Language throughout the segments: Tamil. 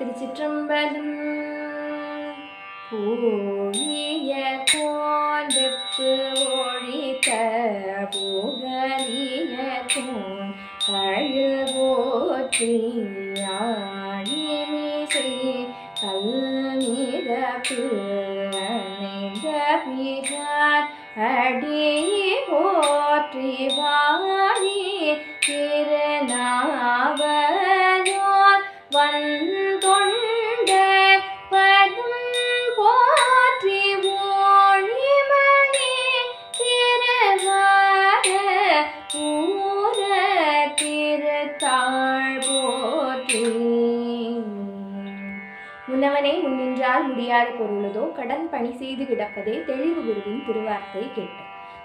திருச்சிற்றம்பலம். பூமிய கோண்டப்பு ஒழித்த புகழிய தூண் கழில் போற்றி ஆழிமிசை கல்நிரப்பு அணைந்த பிரான் அடி போற்றி வாழி கே முன்னவனே முன்னின்றால் முடியாத பொருளதோ கடன் பணி செய்து கிடப்பதே தெளிவு குருவின் திருவார்த்தை கேட்டு.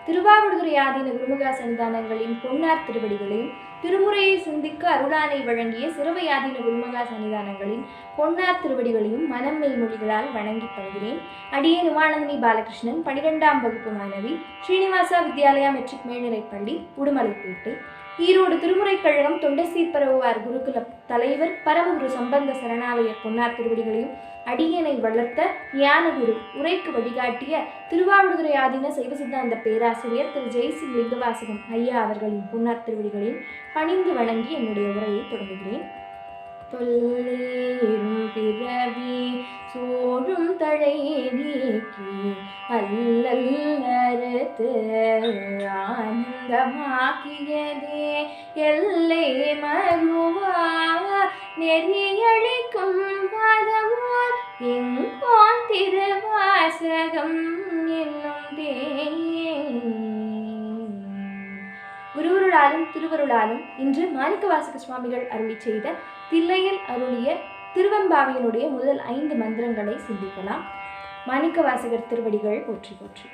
திருவாவடுதுறை ஆதீன குருமுகா சன்னிதானங்களின் பொன்னார் திருவடிகளையும் திருமுறையை சிந்திக்க அருளானை வழங்கிய சிறுவையாதீன குருமகா சன்னிதானங்களின் பொன்னார் திருவடிகளையும் மனம் மெய்மொழிகளால் வணங்கி பழகிறேன் அடியே உமானந்தினி பாலகிருஷ்ணன் பனிரெண்டாம் வகுப்பு மாணவி ஸ்ரீனிவாசா வித்யாலயா மெட்ரிக் மேல்நிலைப்பள்ளி உடுமலைப்பேட்டை. ஈரோடு திருமுறை கழகம் தொண்டசீர்பரவுவார் குருகுல தலைவர் பரமகுரு சம்பந்த சரணாலய பொன்னார் திருவடிகளையும் அடியனை வளர்த்த ஞானகுரு உரைக்கு வழிகாட்டிய திருவாவடுதுறை ஆதீன சைவ சித்தாந்த பேராசிரியர் திரு ஜெய்சிங் லிங்கவாசகம் ஐயா அவர்களின் பொன்னார் திருவடிகளையும் பணிந்து வணங்கி என்னுடைய உரையை தொடங்குகிறேன். தொல்லேரும் பிறவி சோழும் தழை நீக்கி அல்லல் ஆனந்தமாக்கியதே. எல்லை மறுவா நெறியழிக்கும் பதவோர் எங்கோ திருவாசகம் என்னும் தேயே குருவருளாலும் திருவருளாலும் இன்று மாணிக்கவாசக சுவாமிகள் அருளி செய்த தில்லையில் அருளிய திருவெம்பாவையினுடைய முதல் ஐந்து மந்திரங்களை சிந்திக்கலாம். மாணிக்கவாசகர் திருவடிகள் போற்றி போற்றி.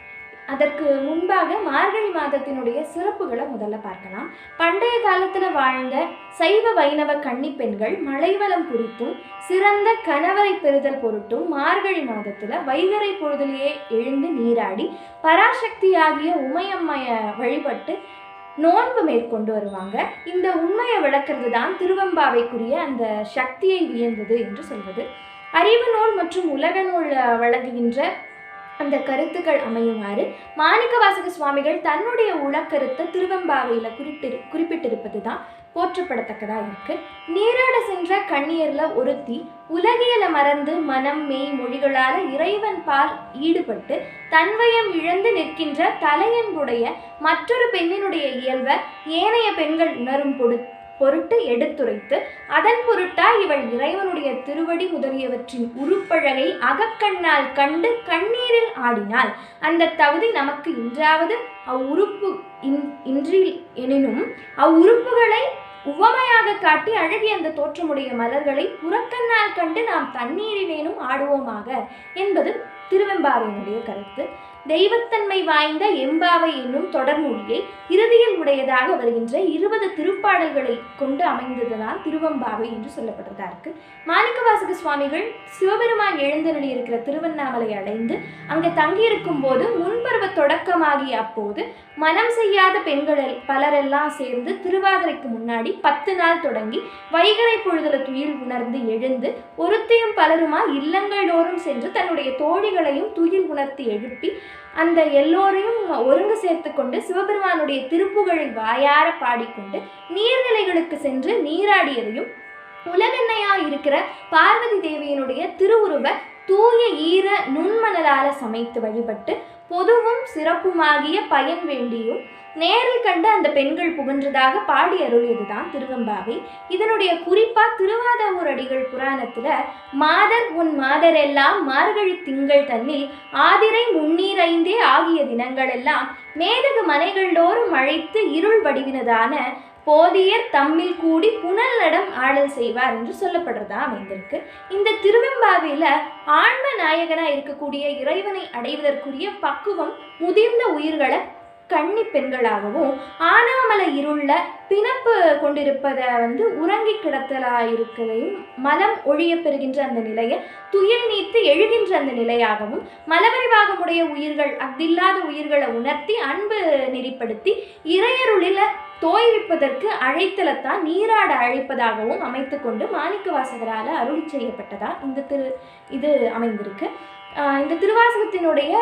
அதற்கு முன்பாக மார்கழி மாதத்தினுடைய சிறப்புகளை முதல்ல பார்க்கலாம். பண்டைய காலத்தில் வாழ்ந்த சைவ வைணவ கன்னி பெண்கள் மலைவளம் குறித்தும் சிறந்த கணவரை பெறுதல் பொருட்டும் மார்கழி மாதத்தில் வைகரை பொழுதிலேயே எழுந்து நீராடி பராசக்தியாகிய உமையம்மைய வழிபட்டு நோன்பு மேற்கொண்டு வருவாங்க. இந்த உண்மையை விளக்குறது தான் திருவம்பாவைக்குரிய அந்த சக்தியை வியந்தது என்று சொல்வது. அறிவு நூல் மற்றும் உலக நூல் வழங்குகின்ற அந்த கருத்துக்கள் அமையுமாறு மாணிக்கவாசக சுவாமிகள் தன்னுடைய உளக்கருத்தை திருவம்பாவையில் குறிப்பிட்டு குறிப்பிட்டிருப்பது தான் போற்றப்படத்தக்கதாக இருக்கு. நீராட சென்ற கண்ணியர்ல ஒருத்தி உலகியல மறந்து மனம் மெய் மொழிகளால இறைவன் பால் ஈடுபட்டு தன்வயம் இழந்து நிற்கின்ற தலையன்புடைய மற்றொரு பெண்ணினுடைய இயல்பை ஏனைய பெண்கள் உணரும் பொடு பொருட்டு எடுத்துரைத்து அதன் பொருட்டாய் இவள் இறைவனுடைய திருவடி முதலியவற்றின் உருப்பழகை அகக்கண்ணால் கண்டு கண்ணீரில் ஆடினாள். அந்த தகுதி நமக்கு இன்றாவது அவ்வுறுப்பு இன் இன்றில் எனினும் அவ்வுறுப்புகளை உவமையாக காட்டி அழகிய அந்த தோற்றமுடைய மலர்களை புறக்கண்ணால் கண்டு நாம் தண்ணீரிலேனும் ஆடுவோமாக என்பது திருவெம்பாவையினுடைய கருத்து. தெய்வத்தன்மை வாய்ந்த எம்பாவை என்னும் தொடர்மொழியை இறுதியில் உடையதாக வருகின்ற இருபது திருப்பாடல்களை கொண்டு அமைந்ததுதான் திருவம்பாவை என்று சொல்லப்பட்டதா இருக்கு மாணிக்கவாசக சுவாமிகள் சிவபெருமான் எழுந்தருளி இருக்கிற திருவண்ணாமலை அடைந்து அங்கே தங்கியிருக்கும் போது முன்பருவ தொடக்கமாகிய அப்போது மனம் செய்யாத பெண்கள் எல்- பலரெல்லாம் சேர்ந்து திருவாதிரைக்கு முன்னாடி பத்து நாள் தொடங்கி வைகரை பொழுதுல துயில் உணர்ந்து எழுந்து ஒருத்தையும் பலருமா இல்லங்களோறும் சென்று தன்னுடைய தோழிகளையும் துயில் உணர்த்தி எழுப்பி அந்த எல்லோரையும் ஒருங்கு சேர்த்து கொண்டு சிவபெருமானுடைய திருப்புகழை வாயார பாடிக்கொண்டு நீர்நிலைகளுக்கு சென்று நீராடியதையும் உலகெண்ணையா இருக்கிற பார்வதி தேவியினுடைய திருவுருவ தூய ஈர நுண்மணலால சமைத்து வழிபட்டு பொதுவும் சிறப்புமாகிய பயன் வேண்டியும் நேரில் கண்டு அந்த பெண்கள் புகன்றதாக பாடி அருளியதுதான் திருவம்பாவை. இதனுடைய குறிப்பா திருவாதவூர் அடிகள் புராணத்துல மாதர் உன் மாதரெல்லாம் மார்கழி திங்கள் தன்னில் ஆதிரை முன்னீரைந்தே ஆகிய தினங்களெல்லாம் மேதகு மனைகளோறும் அழைத்து இருள் வடிவினதான போதியர் தம்மில் கூடி புனல் நடம் ஆடல் செய்வார் என்று சொல்லப்படுறதா அமைந்திருக்கு. இந்த திருவெம்பாவில ஆன்ம நாயகனா இருக்கக்கூடிய இறைவனை அடைவதற்குரிய பக்குவம் முதிர்ந்த உயிர்களை கன்னி பெண்களாகவும் ஆனாமலை இருள பிணப்பு கொண்டிருப்பதை வந்து உறங்கி கிடத்தலா இருக்கிறதையும் மலம் ஒழிய பெறுகின்ற அந்த நிலையை துயில் நீத்து எழுகின்ற அந்த நிலையாகவும் மலவரிவாகமுடைய உயிர்கள் அஃதில்லாத உயிர்களை உணர்த்தி அன்பு நெறிப்படுத்தி இறையருளில தோய்விப்பதற்கு அழைத்தலத்தான் நீராட அழைப்பதாகவும் அமைத்துக்கொண்டு மாணிக்க வாசகரால் அருளி செய்யப்பட்டதா இந்த திரு இது அமைந்திருக்கு. இந்த திருவாசகத்தினுடைய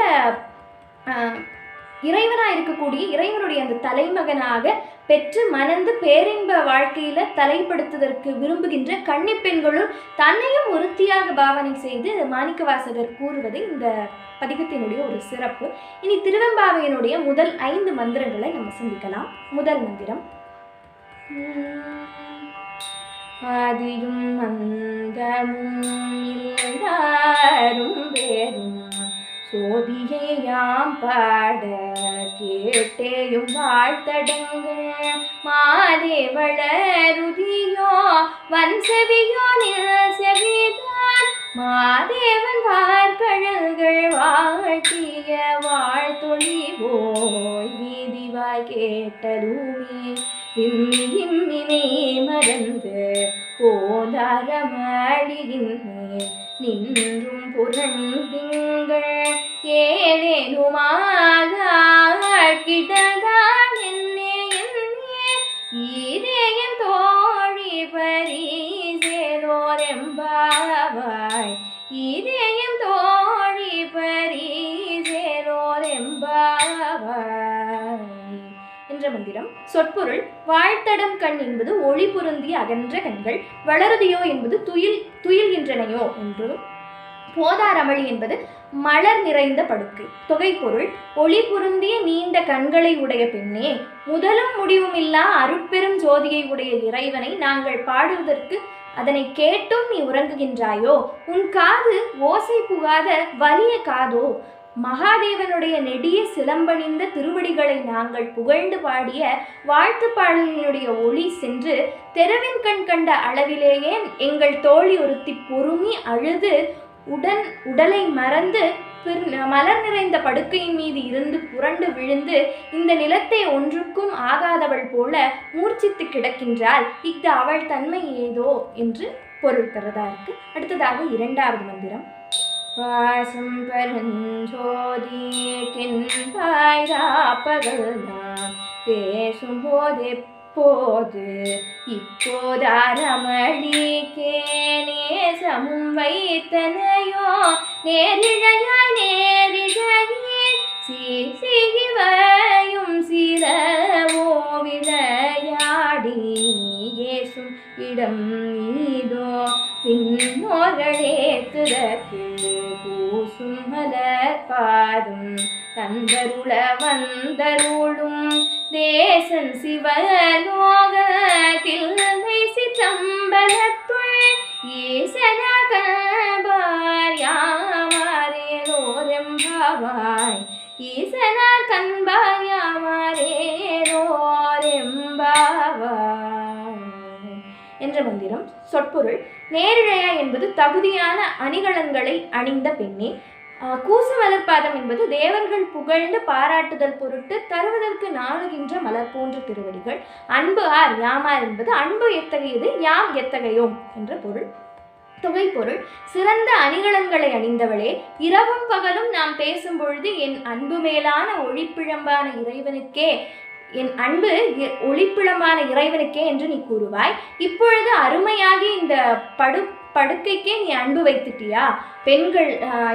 இறைவனாக இருக்கக்கூடிய இறைவனுடைய அந்த தலைமகனாக பெற்று மணந்து பேரின்ப வாழ்க்கையில தலைப்படுத்துவதற்கு விரும்புகின்ற கன்னிப் பெண்களுள் தன்னையும் ஒருத்தியாக பாவனை செய்து மாணிக்கவாசகர் கூறுவது இந்த பதிகத்தினுடைய ஒரு சிறப்பு. இனி திருவெம்பாவையினுடைய முதல் ஐந்து மந்திரங்களை நம்ம சிந்திக்கலாம். முதல் மந்திரம். ஆதியும் அந்தமும் இல்லாரும் பேரும் சோதியையாம் பாட கேட்டேயும் வாழ்த்தடங்கள். மாதேவளருதியோ வன்செவியோ நில் செவிதான். மாதேவன் வா வார்கழல்கள் வாழ்த்திய வாழ்த்தொழி போய் வீதிவாய் கேட்டதுமே இம்மி விம்மினை மறந்து போதாரமழிகின்றேன் நின்றும் புரண்டிங்கள் ஏதேனுமாகிடதான் என்னே என்னே ஈரேயன் தோழி பரிசேரோரெம்பாவாய் ஈரேயன் மந்திரம். சொற்பொருள் வாழ்த்தடம் கண் என்பது ஒளி பொருந்திய அகன்ற கண்கள் வளருதியோ என்பது துயில் துயில்கின்றனையோ என்றும் போதாரமளி என்பது மலர் நிறைந்த படுக்கை. தொகைப்பொருள் ஒளி பொருந்திய நீண்ட கண்களை உடைய பெண்ணே முதலும் முடிவும் இல்லா அருட்பெரும் ஜோதியை உடைய இறைவனை நாங்கள் பாடுவதற்கு அதனை கேட்டும் நீ உறங்குகின்றாயோ? உன் காது ஓசை புகாத வலிய காதோ? மகாதேவனுடைய நெடிய சிலம்பணிந்த திருவடிகளை நாங்கள் புகழ்ந்து பாடிய வாழ்த்து பாடலினுடைய ஒளி சென்று தெருவின் கண் கண்ட அளவிலேயே எங்கள் தோழி ஒருத்தி பொறுமி அழுது உடன் உடலை மறந்து பிர்- மலர் நிறைந்த படுக்கையின் மீது இருந்து புரண்டு விழுந்து இந்த நிலத்தை ஒன்றுக்கும் ஆகாதவள் போல மூர்ச்சித்து கிடக்கின்றாள். இஃது அவள் தன்மை ஏதோ என்று பொருள் தரதா இருக்கு அடுத்ததாக இரண்டாவது மந்திரம். வாசம் பரஞ்சோதி கென்பாய்ராப்பகல் நான் பேசும்போது எப்போது இப்போதாரமளிக்கே நேசமும் வைத்தனையோ நேரிழையாய் நேரிழையே சீசிகிவையும் சிலவோ விளையாடி ஏசும் இடம் இதோ பின்னோர்களே திறக்கு பூசும் மலர் பாதம். தந்தருள வந்தருளும் தேசன் சிவலோகத்தில் சிற்றம்பலத்துள் ஈசன கண்பார் யாமாரேரோரெம்பாவாய் ஈசனார் கண்பார் யாமாரேரோரெம்பாவாய் என்ற மந்திரம் சொற்பொருள் நேரிழையா என்பது தகுதியான அணிகலன்களை அணிந்த பெண்ணே. ஆஹ் கூச மலர்பாதம் என்பது தேவர்கள் புகழ்ந்து பாராட்டுதல் பொருட்டு தருவதற்கு நாணுகின்ற மலர் போன்ற திருவடிகள். அன்பு ஆர் யாமார் என்பது அன்பு எத்தகையது யாம் எத்தகையோம் என்ற பொருள். தொகை பொருள். சிறந்த அணிகலன்களை அணிந்தவளே இரவும் பகலும் நாம் பேசும் பொழுது என் அன்பு மேலான ஒளிப்பிழம்பான இறைவனுக்கே என் அன்பு ஒளிப்பிழமான இறைவனுக்கே என்று நீ கூறுவாய். இப்பொழுது அருமையாகி இந்த படு படுக்கைக்கே நீ அன்பு வைத்துட்டியா? பெண்கள்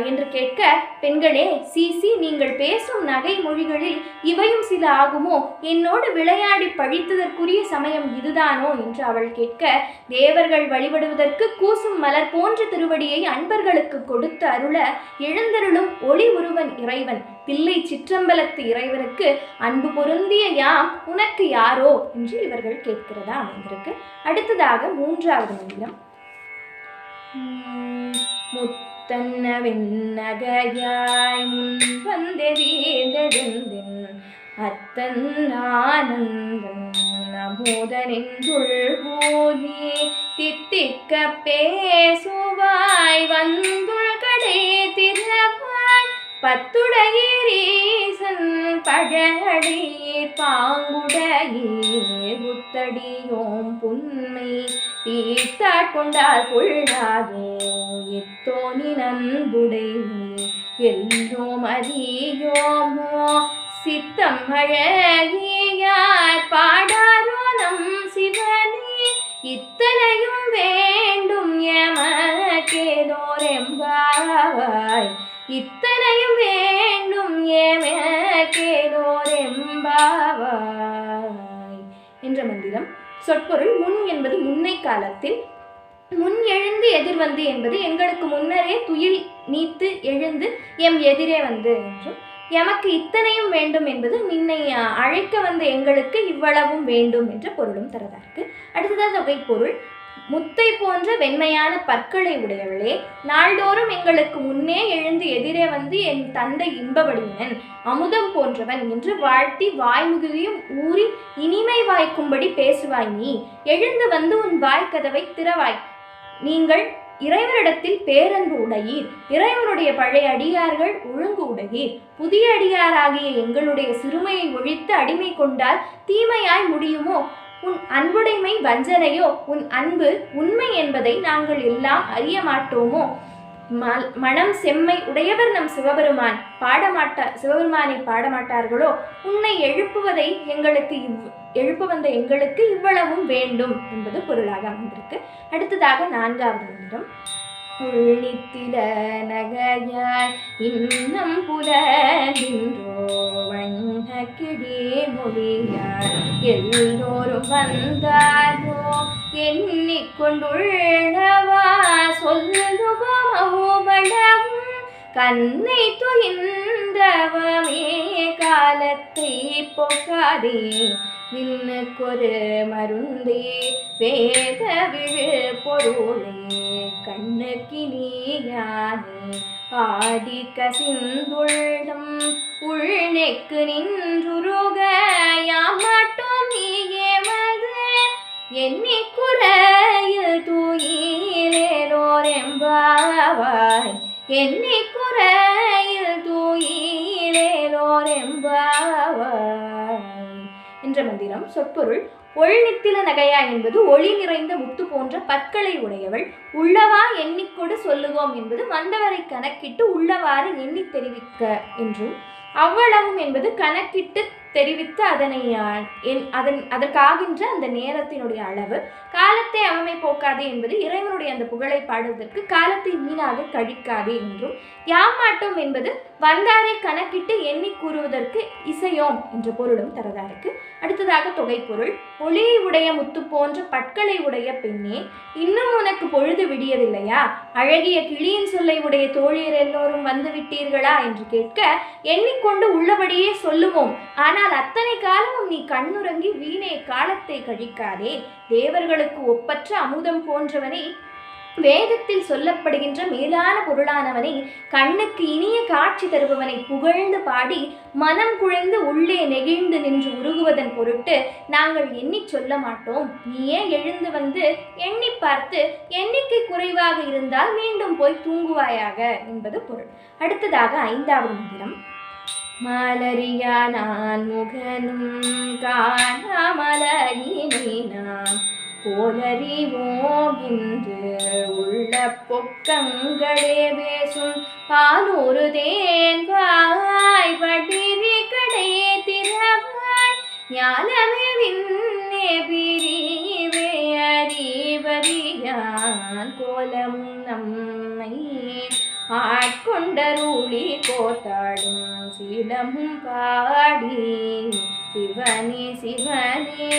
என்று கேட்க பெண்களே சீசி நீங்கள் பேசும் நகை மொழிகளில் இவையும் சில ஆகுமோ? என்னோடு விளையாடி பழித்ததற்குரிய சமயம் இதுதானோ? என்று அவள் கேட்க தேவர்கள் வழிபடுவதற்கு கூசும் மலர் போன்ற திருவடியை அன்பர்களுக்கு கொடுத்து அருள எழுந்தருளும் ஒளி உருவன் இறைவன். தில்லை சிற்றம்பலத்து இறைவனுக்கு அன்பு பொருந்திய யாம் உனக்கு யாரோ? என்று இவர்கள் கேட்கிறதா அமைந்திருக்கு. அடுத்ததாக மூன்றாவது மந்திரம். உம், முத்தன்ன வெண்ணகையாய் முன் வந்தெறிந்தெழுந்தென் அத்தன் ஆனந்தன் அமோதனெங்குள் பூதி தித்திக்க பேசுவாய் வந்துள் கடை திறவாய் பத்துடையீரீசன் பழகடீர் பாங்குடையீர் புத்தடியோம் புன்மை தீர்த்தாட் கொண்டால் கொள்ளாதே எத்தோனி நன்புடை எல்லோம் அறியோமோ சித்தம் அழகியார் பாடாரோ நம் சிவனே இத்தனையும் வேண்டும் எமக்கேதோரெம்பாவாய் இத்தனையும் வேண்டும் எமக்கேதோரெம்பாவாய் என்ற மந்திரம். சொற்பொருள் முன் என்பது முன்னை காலத்தில். முன் எழுந்து எதிர் வந்து என்பது எங்களுக்கு முன்னரே துயில் நீத்து எழுந்து எம் எதிரே வந்து என்றும் எமக்கு இத்தனையும் வேண்டும் என்பது நின்னை அழைக்க வந்த எங்களுக்கு இவ்வளவும் வேண்டும் என்ற பொருளும் தரதா இருக்கு அடுத்ததாக தொகை பொருள் முத்தை போன்ற வெண்மையான பற்களை உடையவளே நாள்தோறும் எங்களுக்கு முன்னே எழுந்து எதிரே வந்து என் தந்தை இன்பவடிவன் அமுதம் போன்றவன் என்று வாழ்த்தி வாய்முகிலையும் ஊறி இனிமை வாய்க்கும்படி பேசுவாய் நீ. எழுந்து வந்து உன் வாய்க்கதவை திறவாய். நீங்கள் இறைவனிடத்தில் பேரன்பு உடையீர். இறைவனுடைய பழைய அடியார்கள் ஒழுங்கு உடையீர். புதிய அடியாராகிய எங்களுடைய சிறுமையை ஒழித்து அடிமை கொண்டால் தீமையாய் முடியுமோ? உன் அன்புடைமை வஞ்சனையோ உன் அன்பு உண்மை என்பதை நாங்கள் எல்லாம் அறிய மாட்டோமோ? மல்- மனம் செம்மை உடையவர் நம் சிவபெருமான். பாடமாட்டா சிவபெருமானை பாடமாட்டார்களோ? உன்னை எழுப்புவதை எங்களுக்கு இவ் எழுப்ப வந்த எங்களுக்கு இவ்வளவும் வேண்டும் என்பது பொருளாக அமைந்திருக்கு. அடுத்ததாக நான்காவது மந்திரம். புள்ளித்தில நகையாய் இன்னம் புலகின்றோ வண்ண கிளி மொழியார் எல்லோரும் வந்தாரோ எண்ணிக்கொண்டுள்ளவா சொல்லுகமவும் கண்ணை துயின்றவமே காலத்தை போக்காதே நின்னுக்கொரு மருந்தே வேத விழு பொருளே கண்ணுக்கினியானே பாடி கசிந்துள்ளம். உள்நெக்கு நின்றுருக யாமாட்டோம் நீயே மது. எண்ணி குறையில் தூயிலேலோரெம்பாவாய். எண்ணி குறையில் தூயிலேலோரெம்பாவாய். என்ற மந்திரம் சொற்பொருள் ஒள்நித்தில நகையா என்பது ஒளி நிறைந்த முத்து போன்ற பற்களை உடையவள். உள்ளவா எண்ணிக்கொடு சொல்லுவோம் என்பது வந்தவரை கணக்கிட்டு உள்ளவாறு எண்ணி தெரிவிக்க என்றும் அவ்வளவும் என்பது கணக்கிட்டு தெரிவித்து அதனை என்- அதன் அதற்காகின்ற அந்த நேரத்தினுடைய அளவு காலத்தை அவமை போக்காதே என்பது இறைவனுடைய அந்த புகழை பாடுவதற்கு காலத்தை வீணாக கழிக்காதே என்றும் யாமாட்டோம் என்பது வந்தாரை கணக்கிட்டு எண்ணி கூறுவதற்கு இசையோம் என்ற பொருளும் தரதா இருக்கு அடுத்ததாக தொகை பொருள் ஒளியை உடைய முத்து போன்ற பற்களை உடைய பெண்ணே இன்னும் உனக்கு பொழுது விடியவில்லையா? அழகிய கிளியின் சொல்லை உடைய தோழியர் எல்லோரும் வந்து விட்டீர்களா? என்று கேட்க எண்ணிக்கொண்டு உள்ளபடியே சொல்லுவோம். ஆனால் அத்தனை காலமும் நீ கண்ணுறங்கி வீணே காலத்தை கழிக்காதே. தேவர்களுக்கு ஒப்பற்ற அமுதம் போன்றவனை. வேதத்தில் சொல்லப்படுகின்ற மேலான பொருளானவனை கண்ணுக்கு இனிய காட்சி தருபவனை புகழ்ந்து பாடி மனம் குழைந்து உள்ளே நெகிழ்ந்து நின்று உருகுவதன் பொருட்டு நாங்கள் எண்ணி சொல்ல மாட்டோம். நீயே எழுந்து வந்து எண்ணி பார்த்து எண்ணிக்கை குறைவாக இருந்தால் மீண்டும் போய் தூங்குவாயாக என்பது பொருள். அடுத்ததாக ஐந்தாவது மந்திரம். மலரியா முகனும் காணாமலையினை நாம் போலறிவோம் என்று உள்ள பொக்கங்களே பேசும் பாலூரு தேன்வாய் பட்டிரி கடை திறவாய் ஞானமே விண்ணே பிரிவே அறிவறியான் கோலம் நம்மை ஆட்கொண்டருளி கோத்தாடும் சீலமும் பாடி சிவனே சிவனே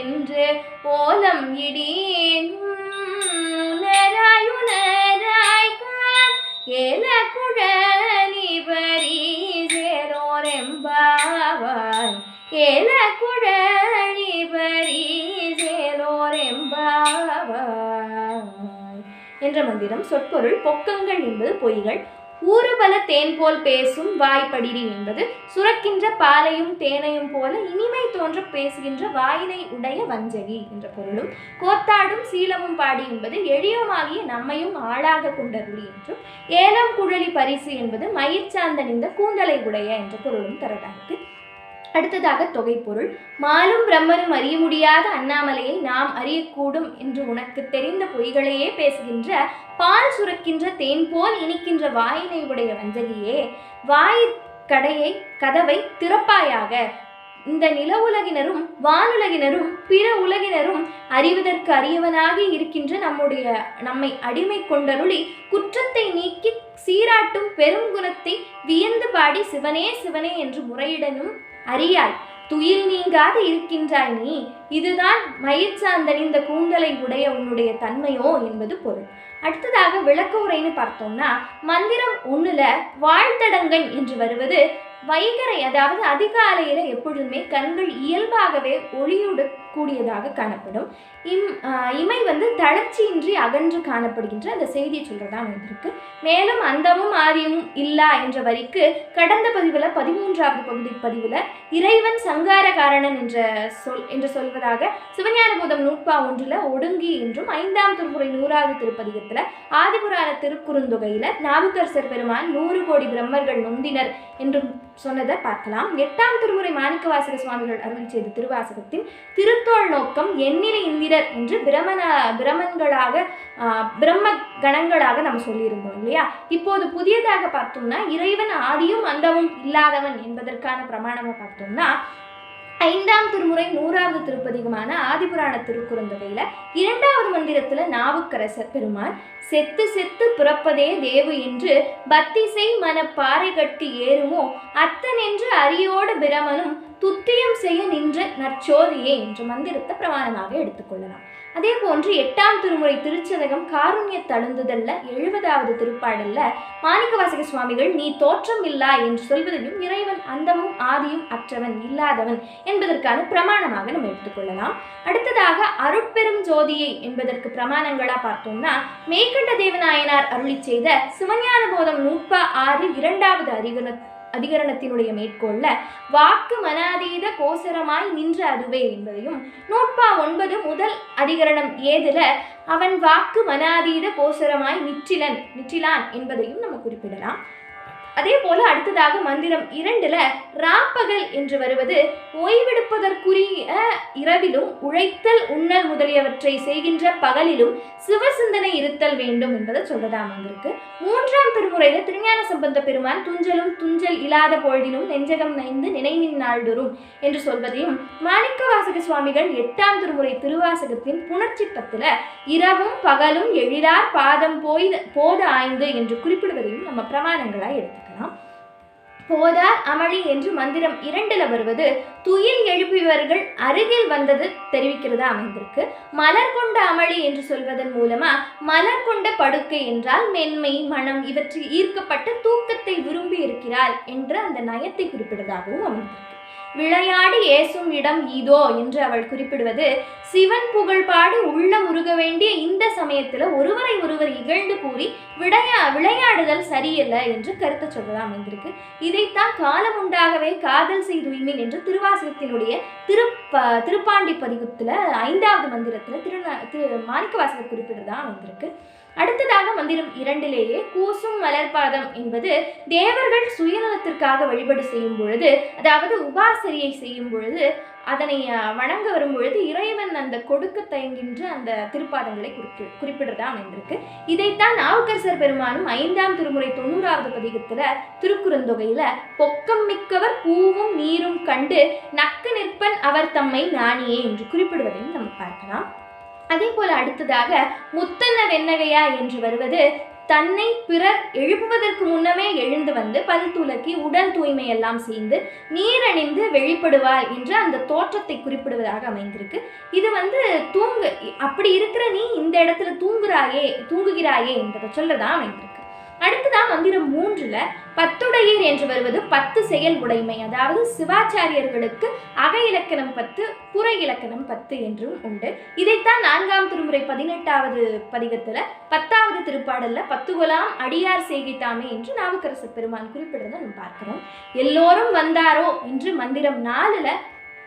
என்று கோலம் இடியும் உணராய் ஏல குழலி பரி சேரோரெம்பாவாய் ஏல குழலி பரி என்ற மந்திரம் சொற்பொருள் பொக்கங்கள் என்பது பொய்கள். ஊறுபல தேன் போல் பேசும் வாய்ப்படிரி என்பது சுரக்கின்ற பாலையும் தேனையும் போல இனிமை தோன்ற பேசுகின்ற வாயினை உடைய வஞ்சகி என்ற பொருளும். கோத்தாடும் சீலமும் பாடி என்பது எளியமாகிய நம்மையும் ஆளாக கொண்டருளி என்றும். ஏலம் குழலி பரிசு என்பது மயிர் இந்த கூந்தலை உடைய என்ற பொருளும் தரதாக அடுத்ததாக தொகை பொருள் மாலும் பிரம்மனும் அறிய முடியாத அண்ணாமலையை நாம் அறியக்கூடும் என்று உனக்கு தெரிந்த பொய்களையே பேசுகின்ற பால் சுரக்கின்ற தேன் போல் இனிக்கின்ற வாயினை உடைய வஞ்சகியே வாய் கடையை கதவை திறப்பாயாக. இந்த நில உலகினரும் வானுலகினரும் பிற உலகினரும் அறிவதற்கு அரியவனாகி இருக்கின்ற நம்முடைய நம்மை அடிமை கொண்டருளி குற்றத்தை நீக்கி சீராட்டும் பெரும் குணத்தை வியந்து பாடி சிவனே சிவனே என்று முறையிடனும் அறியாய் துயில் நீங்காது இருக்கின்றாய் நீ. இதுதான் மயிர் இந்த கூந்தலை உடைய உன்னுடைய தன்மையோ என்பது பொருள். அடுத்ததாக விளக்க உரைன்னு பார்த்தோம்னா மந்திரம் ஒண்ணுல வாழ்த்தடங்கன் என்று வருவது வைகரை அதாவது அதிகாலையில எப்பொழுதுமே கண்கள் இயல்பாகவே ஒளியுட கூடியதாக காணப்படும். இம் இமை வந்து தளர்ச்சியின்றி அகன்று காணப்படுகின்ற அந்த செய்தியை சொல்றதா வந்திருக்கு. மேலும் அந்தமும் ஆரியமும் இல்லா என்ற வரிக்கு கடந்த பதிவுல பதிமூன்றாவது பகுதி பதிவுல இறைவன் சங்காரகாரணன் என்ற சொல் என்று சொல்வதாக சிவஞான போதம் நூற்பா ஒன்றுல ஒடுங்கி என்றும் ஐந்தாம் திருமுறை நூறாவது திருப்பதிகத்துல ஆதிபுராண திருக்குறுந்தொகையில் நாவுக்கரசர் பெருமான் நூறு கோடி பிரம்மர்கள் நொந்தினர் என்றும் சொன்னதை பார்க்கலாம். எட்டாம் திருமுறை மாணிக்கவாசக சுவாமிகள் அருள் செய்த திருவாசகத்தின் திருத்தோள் நோக்கம் எண்ணிலை இந்திரர் என்று பிரமண பிரமன்களாக ஆஹ், பிரம்ம கணங்களாக நம்ம சொல்லியிருந்தோம் இல்லையா? இப்போது புதியதாக பார்த்தோம்னா இறைவன் ஆதியும் அந்தமும் இல்லாதவன் என்பதற்கான பிரமாணமாக பார்த்தோம்னா ஐந்தாம் திருமுறை நூறாவது திருப்பதிகமான ஆதிபுராண திருக்குறந்தொகையில இரண்டாவது மந்திரத்துல நாவுக்கரசர் பெருமான் செத்து செத்து பிறப்பதே தேவு என்று பத்திசை மன பாறை கட்டி ஏறுமோ? அத்தன் என்று அரியோடு பிரமனும் துத்தியம் செய்ய நின்ற நற்சோதியே என்ற மந்திரத்தை பிரமாணமாக எடுத்துக்கொள்ளலாம். அதே போன்று எட்டாம் திருமுறை திருச்சதகம் காருண்ய தழுந்துதல்ல எழுபதாவது திருப்பாடல்ல மாணிக்கவாசக சுவாமிகள் நீ தோற்றம் இல்லா என்று சொல்வதையும் இறைவன் அந்தமும் ஆதியும் அற்றவன் இல்லாதவன் என்பதற்கான பிரமாணமாக நம்ம எடுத்துக்கொள்ளலாம் அடுத்ததாக அருட்பெரும் ஜோதியை என்பதற்கு பிரமாணங்களா பார்த்தோம்னா மேற்கண்ட தேவநாயனார் அருளி செய்த சிவஞான போதம் நூற்பா ஆறு இரண்டாவது அதிகரண அதிகரணத்தினுடைய மேற்கோள்ல வாக்கு மனாதீத கோசரமாய் நின்ற அதுவே என்பதையும் நூற்பா ஒன்பது முதல் அதிகரணம் ஏதுல அவன் வாக்கு மனாதீத கோசரமாய் நிற்றிலன் நிற்றிலான் என்பதையும் நம்ம குறிப்பிடலாம். அதே போல அடுத்ததாக மந்திரம் இரண்டுல ராப்பகல் என்று வருவது ஓய்வெடுப்பதற்குரிய இரவிலும் உழைத்தல் உண்ணல் முதலியவற்றை செய்கின்ற பகலிலும் சிவசிந்தனை இருத்தல் வேண்டும் என்பதை சொல்றதாம் வந்திருக்கு மூன்றாம் திருமுறையில திருஞான சம்பந்த பெருமான் துஞ்சலும் துஞ்சல் இல்லாத பொழுதிலும் நெஞ்சகம் நைந்து நினைவின் நாள்தோறும் என்று சொல்வதையும் மாணிக்க வாசக சுவாமிகள் எட்டாம் திருமுறை திருவாசகத்தின் புணர்ச்சி பத்துல இரவும் பகலும் எழிலார் பாதம் போய் போத ஆய்ந்து என்று குறிப்பிடுவதையும் நம்ம பிரமாணங்களாய் எடுத்துக்கலாம். போதார் அமளி என்று மந்திரம் இரண்டுல வருவது துயில் எழுப்பியவர்கள் அருகில் வந்தது தெரிவிக்கிறதா அமைந்திருக்கு. மலர் கொண்ட அமளி என்று சொல்வதன் மூலமா மலர் கொண்ட படுக்கை என்றால் மென்மை மனம் இவற்றில் ஈர்க்கப்பட்ட தூக்கத்தை விரும்பி இருக்கிறாள் என்ற அந்த நயத்தை குறிப்பிடுவதாகவும் அமைந்திருக்கு. விளையாடி ஏசும் இடம் இதோ என்று அவள் குறிப்பிடுவது. சிவன் புகழ்பாடு உள்ள உருக வேண்டிய இந்த சமயத்துல ஒருவரை ஒருவர் இகழ்ந்து கூறி விளையா விளையாடுதல் சரியில்லை என்று கருத்து சொல்லலாம் அமைந்திருக்கு. இதைத்தான் காலம் உண்டாகவே காதல் செய்துய்மின் என்று திருவாசகத்தினுடைய திருப்ப திருப்பாண்டி பதிகத்துல ஐந்தாவது மந்திரத்துல திரு திரு மாணிக்கவாசகர் குறிப்பிடுறதா அமைந்திருக்கு. அடுத்ததாக மந்திரம் இரண்டிலேயே கூசும் மலர்பாதம் என்பது தேவர்கள் சுயநலத்திற்காக வழிபாடு செய்யும் பொழுது அதாவது உபாசரியை செய்யும் பொழுது அதனை வணங்க வரும் பொழுது இறைவன் அந்த கொடுக்க தயங்கின்ற அந்த திருப்பாதங்களை குறிப்பி குறிப்பிடுறதா அமைந்திருக்கு. இதைத்தான் நாவுக்கரசர் பெருமானும் ஐந்தாம் திருமுறை தொண்ணூறாவது பதிகத்துல திருக்குறுந்தொகையில பொக்கம் மிக்கவர் பூவும் நீரும் கண்டு நக்கு நிற்பன் அவர் தம்மை ஞானியே என்று குறிப்பிடுவதையும் நம்ம பார்க்கலாம். அதே போல அடுத்ததாக முத்தன்ன வெண்ணகையா என்று வருவது தன்னை பிறர் எழுப்புவதற்கு முன்னமே எழுந்து வந்து பல் துலக்கி உடல் தூய்மை எல்லாம் செய்து நீரணிந்து வெளிப்படுவாள் என்று அந்த தோற்றத்தை குறிப்பிடுவதாக அமைந்திருக்கு. இது வந்து தூங்கு அப்படி இருக்கிற நீ இந்த இடத்துல தூங்குறாயே தூங்குகிறாயே என்பதை சொல்லதான் அமைந்திருக்கு. அடுத்ததான் மந்திரம் மூன்றுல பத்துடையீர் என்று வருவது பத்து செயல் உடைமை. அதாவது சிவாச்சாரியர்களுக்கு அக இலக்கணம் பத்து புற இலக்கணம் பத்து என்றும் உண்டு. இதைத்தான் நான்காம் திருமுறை பதினெட்டாவது பதிகத்துல பத்தாவது திருப்பாடல்ல பத்துகுலாம் அடியார் செய்கித்தாமே என்று நாவுக்கரசு பெருமான் குறிப்பிடுறதை நம்ம பார்க்கிறோம். எல்லோரும் வந்தாரோ என்று மந்திரம் நாலுல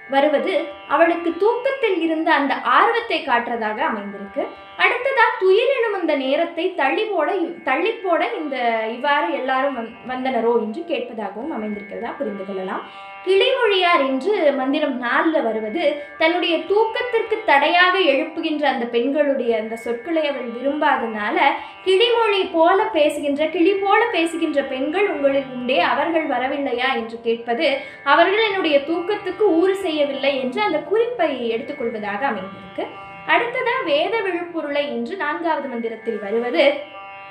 வருவது அவளுக்கு தூக்கத்தில் இருந்த அந்த ஆர்வத்தை காட்டுறதாக அமைந்திருக்கு. அடுத்ததா துயிலெழும் அந்த நேரத்தை தள்ளி போட தள்ளி போட இந்த இவ்வாறு எல்லாரும் வந் வந்தனரோ என்று கேட்பதாகவும் அமைந்திருக்கிறதா புரிந்து கொள்ளலாம். கிளிமொழியார் என்று மந்திரம் நாளில் வருவது தன்னுடைய தூக்கத்திற்கு தடையாக எழுப்புகின்ற அந்த பெண்களுடைய அந்த சொற்களை அவள் விரும்பாதனால கிளிமொழி போல பேசுகின்ற கிளி போல பேசுகின்ற பெண்கள் உங்களில் உண்டே அவர்கள் வரவில்லையா என்று கேட்பது அவர்கள் என்னுடைய தூக்கத்துக்கு ஊறு செய்யவில்லை என்று அந்த குறிப்பை எடுத்துக்கொள்வதாக அமைந்திருக்கு. அடுத்ததா வேத விழுப்பொருளை என்று நான்காவது மந்திரத்தில் வருவது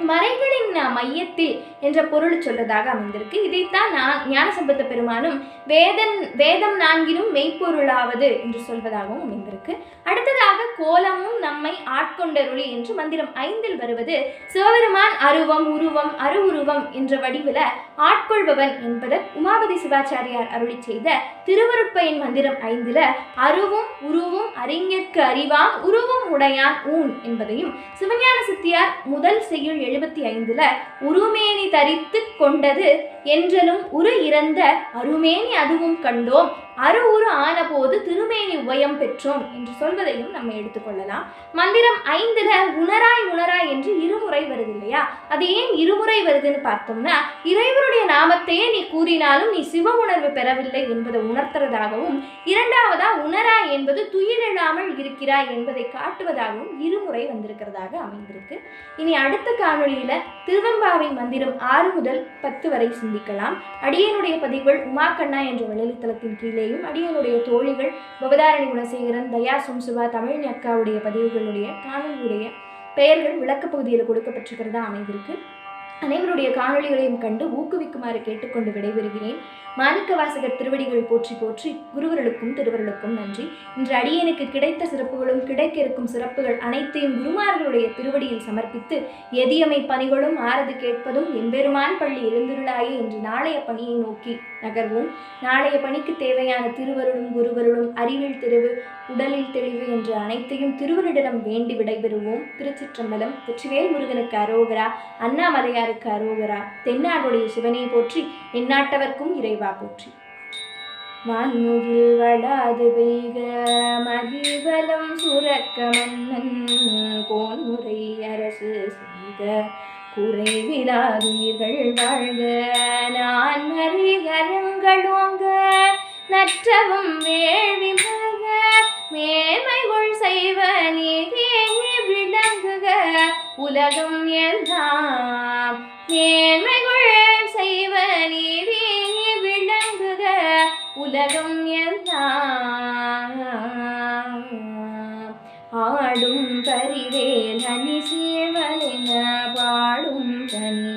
மறைகளின் மையத்தில் என்ற பொருள் சொல்றதாக அமைந்திருக்கு. இதைத்தான் நான் ஞானசம்பந்த பெருமானும் வேதன் வேதம் நான்கிலும் மெய்ப்பொருளாவது என்று சொல்வதாகவும் அமைந்திருக்கு. அடுத்ததாக கோலமும் நம்மை ஆட்கொண்டருளி என்று மந்திரம் ஐந்தில் வருவது சிவபெருமான் அருவம் உருவம் அருவுருவம் என்ற வடிவில ஆட்கொள்பவன் என்பது உமாபதி சிவாச்சாரியார் அருளி செய்த திருவருட்பயன் மந்திரம் ஐந்தில அருவும் உருவும் அறிஞர்க்கு அறிவாம் உருவும் உடையான் ஊன் என்பதையும் சிவஞான சித்தியார் முதல் செய்யுள் எழுபத்தி ஐந்துல உருமேனி தரித்து கொண்டது என்றலும் உரு இறந்த அருமேனி அதுவும் கண்டோம். அரு உரு ஆனபோது திருமேனி உபயம் பெற்றோம் என்று சொல்வதையும் நம்ம எடுத்துக்கொள்ளலாம். மந்திரம் ஐந்துல உணராய் உணராய் என்று இருமுறை வருது இல்லையா அது ஏன் இருமுறை வருதுன்னு பார்த்தோம்னா இறைவனுடைய நாமத்தையே நீ கூறினாலும் நீ சிவ உணர்வு பெறவில்லை என்பதை உணர்த்துறதாகவும் இரண்டாவதா உணராய் என்பது துயிலெழாமல் இருக்கிறாய் என்பதை காட்டுவதாகவும் இருமுறை வந்திருக்கிறதாக அமைந்திருக்கு. இனி அடுத்த காணொளியில திருவெம்பாவை மந்திரம் ஆறு முதல் பத்து வரை சிந்திக்கலாம். அடியனுடைய பதிவுகள் உமாக்கண்ணா என்ற வலைத்தளத்தின் கீழேயும் அடியனுடைய தோழிகள் பவதாரணி குணசேகரன் தயா சும்சுபா தமிழ் அக்காவுடைய பதிவுகளுடைய காணொலியுடைய பெயர்கள் விளக்கப் பகுதியில் கொடுக்கப்பட்டிருக்கிறதா அமைந்திருக்கு. அனைவருடைய காணொளிகளையும் கண்டு ஊக்குவிக்குமாறு கேட்டுக்கொண்டு விடைபெறுகிறேன். மாணிக்க வாசகர் திருவடிகள் போற்றி போற்றி குருவர்களுக்கும் திருவர்களுக்கும் நன்றி. இன்று அடியனுக்கு கிடைத்த சிறப்புகளும் கிடைக்க இருக்கும் சிறப்புகள் அனைத்தையும் குருமார்களுடைய திருவடியில் சமர்ப்பித்து எதியமை பணிகளும் ஆரது கேட்பதும் எம்பெருமான் பள்ளி இருந்துருளாயே என்று நாளைய பணியை நோக்கி நகர்வோம். நாளைய பணிக்கு தேவையான திருவருளும் குருவருளும் அறிவில் தெளிவு உடலில் தெளிவு என்று அனைத்தையும் திருவருடம் வேண்டி விடைபெறுவோம். திருச்சிற்றம்பலம் வெற்றிவேல் முருகனுக்கு அரோகரா அண்ணாமலையாருக்கு அரோகரா தென்னாடுடைய சிவனை போற்றி எந்நாட்டவர்க்கும் இறைவா போற்றி. வான்முகில் வளாது பெய்க மகிழ்வலம் சுரக்க மன்னன் கோன்முறை அரசு செய்க குறைவிலாதுயிர்கள் வாழ்க. நான் அறிகரங்களோங்க நற்றவும் வேள்வி மல்க மேன்மைகள் செய்வ நீதி விளங்குக. உலகம் எல்லாம் மேன்மைகள் செய்வ நீதி உலகம் எல்லாம் ஆடும் கரிவேல் அணி சேவலென பாடும் தனி.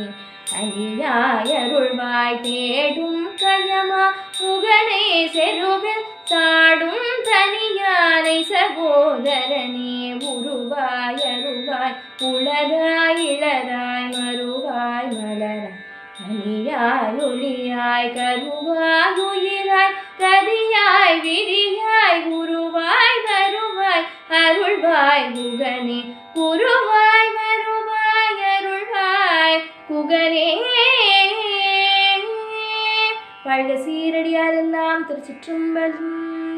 தனியாய் தேடும் கயமா முகனை செருவில் தாடும் தனியானை சகோதரனே உருவாய் அருவாய் உளதாய் இளதாய் மறுவாய் மலராய். தனியாய் ஒளியாய் கருவாய் உயிராய் கதியாய் விதியாய் குருவாய் வருவாய் அருள்வாய் குகனே குருவாய் வருவாய் அருள்வாய் குகனே வாழ்க சீரடியாரெல்லாம் திருச்சிற்றம்பலம்